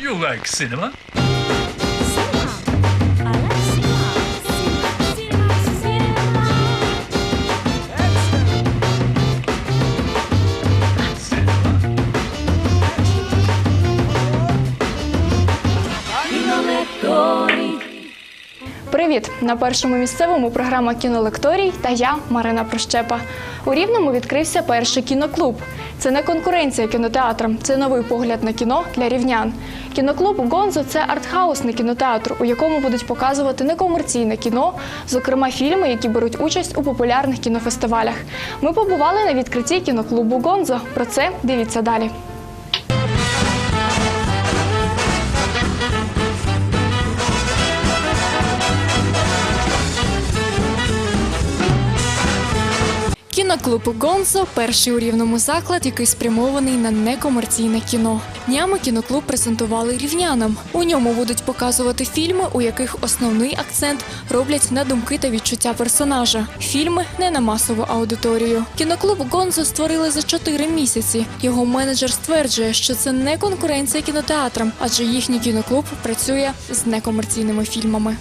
You like cinema? Cinema. Привіт! На першому місцевому програма Кінолекторій та я, Марина Прощепа. У Рівному відкрився перший кіноклуб. Це не конкуренція кінотеатрам, це новий погляд на кіно для рівнян. Кіноклуб Гонзо це артхаусний кінотеатр, у якому будуть показувати некомерційне кіно, зокрема фільми, які беруть участь у популярних кінофестивалях. Ми побували на відкритті кіноклубу Гонзо. Про це дивіться далі. Кіноклуб Гонзо перший у рівному заклад, який спрямований на некомерційне кіно. Днями кіноклуб презентували рівнянам. У ньому будуть показувати фільми, у яких основний акцент роблять на думки та відчуття персонажа. Фільми не на масову аудиторію. Кіноклуб Гонзо створили за чотири місяці. Його менеджер стверджує, що це не конкуренція кінотеатрам, адже їхній кіноклуб працює з некомерційними фільмами.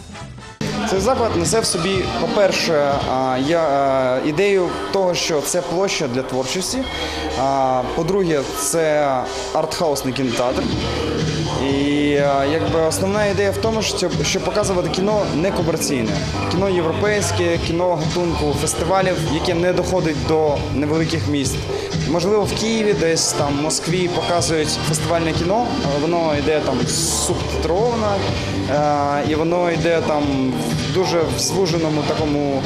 Цей заклад несе в собі, по-перше, ідею того, що це площа для творчості. По-друге, це артхаусний кінотеатр. І якби основна ідея в тому, щоб, щоб показувати кіно не комерційне, кіно європейське, кіно гатунку фестивалів, яке не доходить до невеликих міст. Можливо, в Києві, десь там в Москві показують фестивальне кіно, воно йде там субтитровано, е, і воно йде там в дуже звуженому такому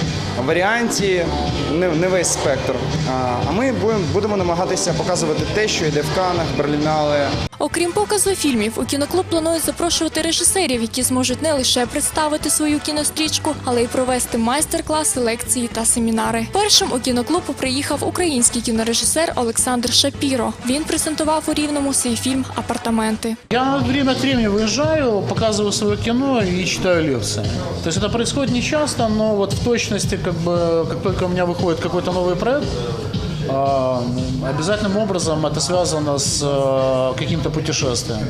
варіанті, не, не весь спектр. А, А ми будемо, будемо намагатися показувати те, що йде в Канах, Берлінале, Окрім показу фільмів, у кіноклуб планують запрошувати режисерів, які зможуть не лише представити свою кінострічку, але й провести майстер-класи, лекції та семінари. Першим у кіноклуб приїхав український кінорежисер Олександр Шапіро. Він презентував у рівному свій фільм Апартаменти. Я время от времени выезжаю, показываю свое кино и читаю лекции. То есть это происходит не часто, но вот в точности, как бы, как только у меня выходит какой-то новый проект, а, обязательным образом это связано с э, каким-то путешествием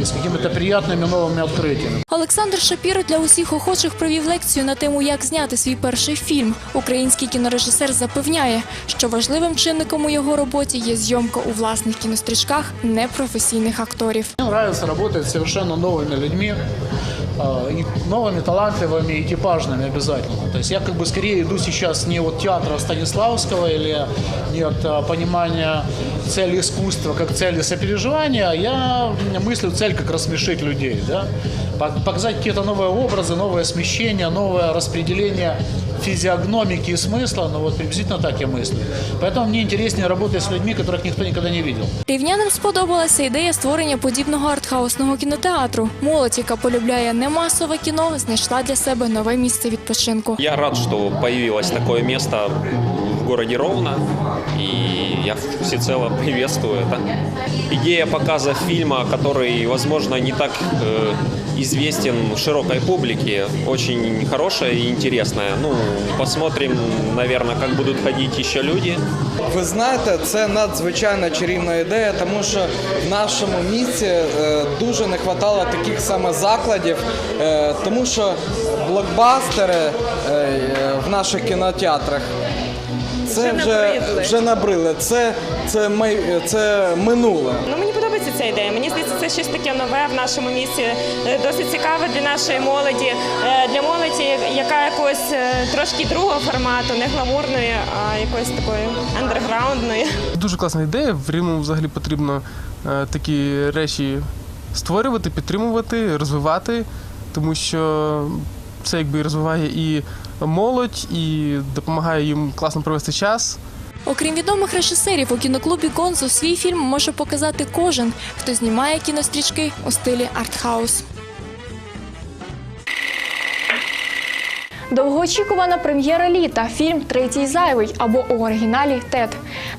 и с какими-то приятными новыми открытиями. Олександр Шапіро для усіх охочих провів лекцію на тему, як зняти свій перший фільм. Український кінорежисер запевняє, що важливим чинником у його роботі є зйомка у власних кінострічках непрофесійних акторів. Мне нравится работать с совершенно новыми людьми, э, и новыми, талантливыми и типажными обязательно. То есть я как бы скорее иду сейчас не от театра Станиславского или не от э, понимания цели искусства как цели сопереживания, а я мыслю цель как рассмешить людей, да? Пок- Показать какие-то новые образы, новое смещение, новое распределение физиогномики и смысла, ну вот приблизительно так я мыслю. Поэтому мне интереснее работать с людьми, которых никто никогда не видел. Рівнянам сподобалася ідея створення подібного артхаусного кінотеатру. Молодь, яка полюбляє немасове кіно, знайшла для себе нове місце відпочинку. Я рад, что появилось такое место в городе Ровно, и я всецело приветствую это. Идея показа фильма, который, возможно, не так э, известен широкой публике, очень хорошая и интересная. Ну, посмотрим, наверное, как будут ходить еще люди. Ви знаєте, це надзвичайно чарівна ідея, тому що в нашому місті е, дуже не вистачало таких саме закладів, е, тому що блокбастери е, е, в наших кінотеатрах. Це вже, вже набрили. Це, це, май- це минуле. Ну мені подобається ця ідея. Мені здається, це щось таке нове в нашому місті, е, досить цікаве для нашої молоді, е, для молоді, яка якось е, трошки другого формату, не гламурної, а якоїсь такої андерграундної. Дуже класна ідея. В Рівному взагалі потрібно такі речі створювати, підтримувати, розвивати, тому що це якби розвиває і молодь, і допомагає їм класно провести час. Окрім відомих режисерів, у кіноклубі Гонзо свій фільм може показати кожен, хто знімає кінострічки у стилі артхаус. Довгоочікувана прем'єра літа, фільм Третій зайвий або у оригіналі Тед.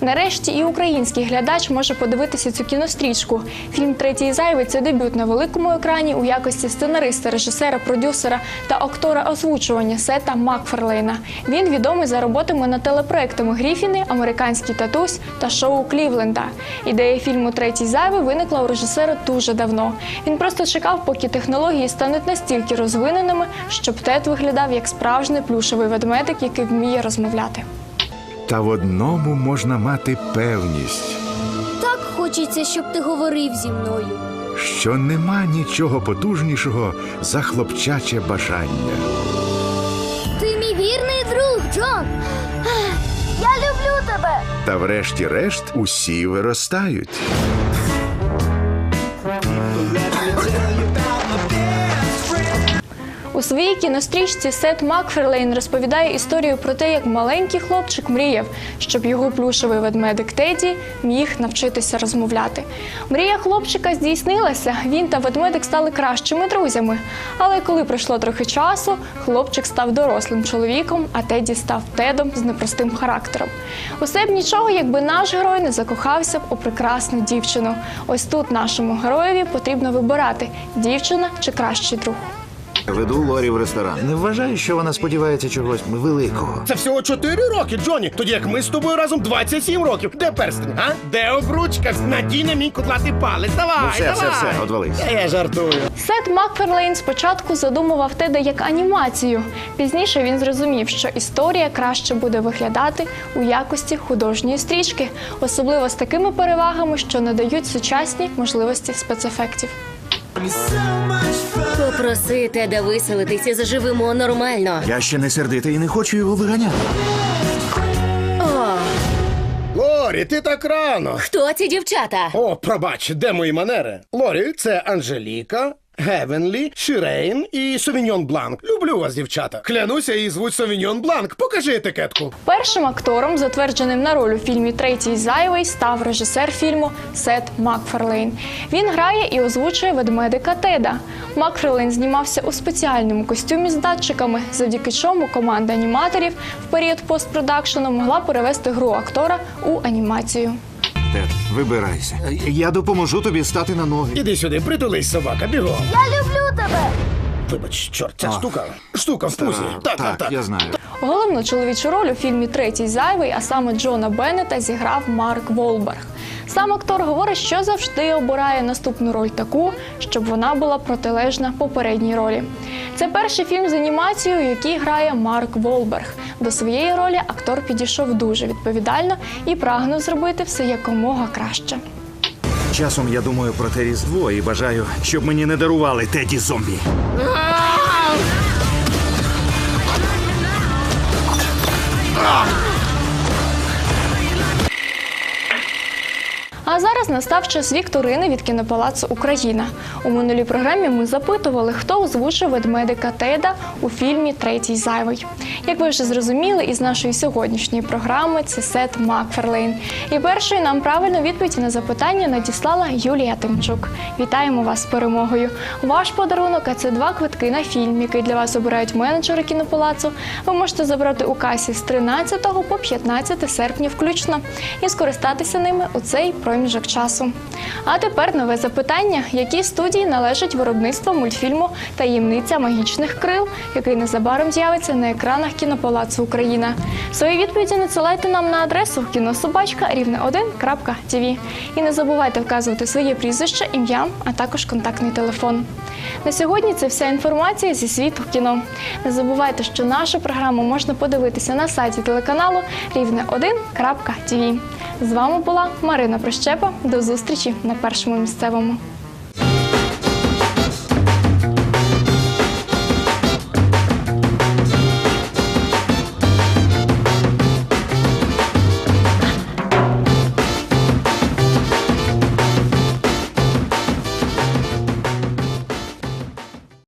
Нарешті і український глядач може подивитися цю кінострічку. Фільм Третій зайвий це дебют на великому екрані у якості сценариста, режисера, продюсера та актора озвучування Сета Макфарлейна. Він відомий за роботами над телепроектами Гріфіни, Американський татусь та шоу Клівленда. Ідея фільму Третій зайвий виникла у режисера дуже давно. Він просто чекав, поки технології стануть настільки розвиненими, щоб Тед виглядав як справжній плюшевий ведмедик, який вміє розмовляти. Та в одному можна мати певність, Так хочеться, щоб ти говорив зі мною. що нема нічого потужнішого за хлопчаче бажання. Ти мій вірний друг, Джон. Я люблю тебе. Та врешті-решт усі виростають. У своїй кінострічці Сет Макферлейн розповідає історію про те, як маленький хлопчик мріяв, щоб його плюшевий ведмедик Теді міг навчитися розмовляти. Мрія хлопчика здійснилася. Він та ведмедик стали кращими друзями. Але коли пройшло трохи часу, хлопчик став дорослим чоловіком, а Теді став Тедом з непростим характером. Усе б нічого, якби наш герой не закохався б у прекрасну дівчину. Ось тут нашому героєві потрібно вибирати дівчина чи кращий друг. Веду Лорі в ресторан. Не вважаю, що вона сподівається чогось великого. Це всього 4 роки, Джоні. Тоді як ми з тобою разом 27 років. Де перстень, а? Де обручка? Надій на мій кудлатий палець. Давай, Ну все, давай. все, все, одвались. Та я жартую. Сет Макферлейн спочатку задумував Теда як анімацію. Пізніше він зрозумів, що історія краще буде виглядати у якості художньої стрічки, особливо з такими перевагами, що надають сучасні можливості спецефектів. Попроси Теда виселитися, заживемо нормально. Я ще не сердитий і не хочу його виганяти. О, Лорі, ти так рано. хто ці дівчата? О, пробач, де мої манери? Лорі, це Анжеліка. Гевенлі, Шірейн і Совіньон Бланк. Люблю вас, дівчата. Клянуся, її звуть Совіньон Бланк. Покажи етикетку. Першим актором, затвердженим на роль у фільмі Третій зайвий, став режисер фільму Сет Макферлейн. Він грає і озвучує ведмедика Теда. Макферлейн знімався у спеціальному костюмі з датчиками, завдяки чому команда аніматорів в період постпродакшену могла перевести гру актора у анімацію. Тед, вибирайся. Я допоможу тобі стати на ноги. Іди сюди, притулись, собака, бігом. Я люблю тебе. Вибач, чорт, ця штука. Штука в пузі. Так, так, так. я знаю. Головну чоловічу роль у фільмі Третій зайвий, а саме Джона Беннета, зіграв Марк Волберг. Сам актор говорить, що завжди обирає наступну роль таку, щоб вона була протилежна попередній ролі. Це перший фільм з анімацією, який грає Марк Волберг. До своєї ролі актор підійшов дуже відповідально і прагнув зробити все якомога краще. Часом я думаю про те різдво і бажаю, щоб мені не дарували теді зомбі. А зараз настав час вікторини від кінопалацу Україна. У минулій програмі ми запитували, хто озвучив ведмедика Теда у фільмі Третій зайвий. Як ви вже зрозуміли, із нашої сьогоднішньої програми це Сет Макферлейн. І першою нам правильну відповідь на запитання надіслала Юлія Тимчук. Вітаємо вас з перемогою! Ваш подарунок а це два квитки на фільм, який для вас обирають менеджери кінопалацу. Ви можете забрати у касі з 13 по 15 серпня включно і скористатися ними у цей проміжок часу. А тепер нове запитання: якій студії належить виробництво мультфільму Таємниця магічних крил, який незабаром з'явиться на екранах кінопалацу Україна. Свої відповіді надсилайте нам на адресу кінособачка рівне 1.tv. І не забувайте вказувати своє прізвище, ім'я, а також контактний телефон. На сьогодні це вся інформація зі світу кіно. Не забувайте, що нашу програму можна подивитися на сайті телеканалу рівне 1.tv. З вами була Марина Прощепа. До зустрічі на першому місцевому.